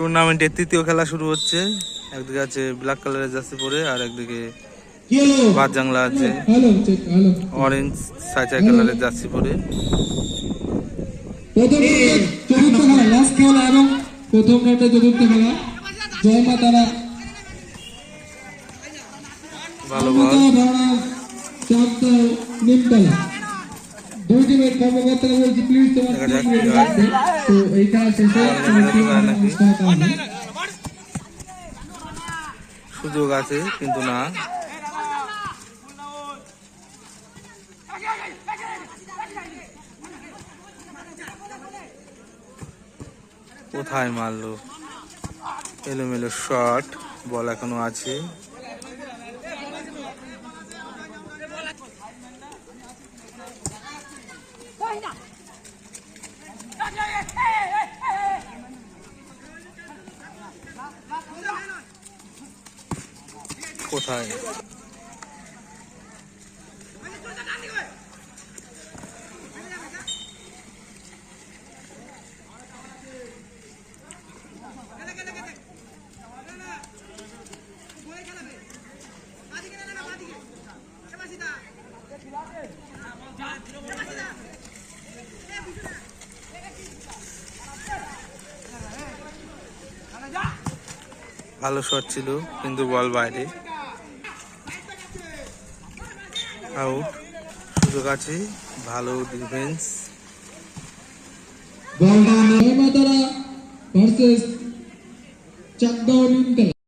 টুর্নামেন্টের তৃতীয় খেলা শুরু হচ্ছে। একদিকে আছে ব্ল্যাক কালারের জার্সি পরে আর একদিকে বাদ জাংলা আছে। অরেঞ্জ সাইচা কালারের জার্সি পরে। প্রথম রাউন্ডে চতুর্থ খেলা লাস্ট খেলা এবং প্রথম রাউন্ডে চতুর্থ খেলা। জয় মা তারা। ভালো বল। ভাড়া নিমতলা দুই টিমের কর্মকর্তারা বলছি প্লিজ তোমার। তো এই খেলা শেষে। সুযোগ আছে কিন্তু না কোথায় মারলো এলোমেলো শট বল এখনও আছে কোথায়? ভালো শট ছিল, কিন্তু বল বাইরে। আউট সুযোগ আছে, ভালো ডিফেন্স বলটা জয় মা তারা ভার্সেস চাকদাও নিমতলা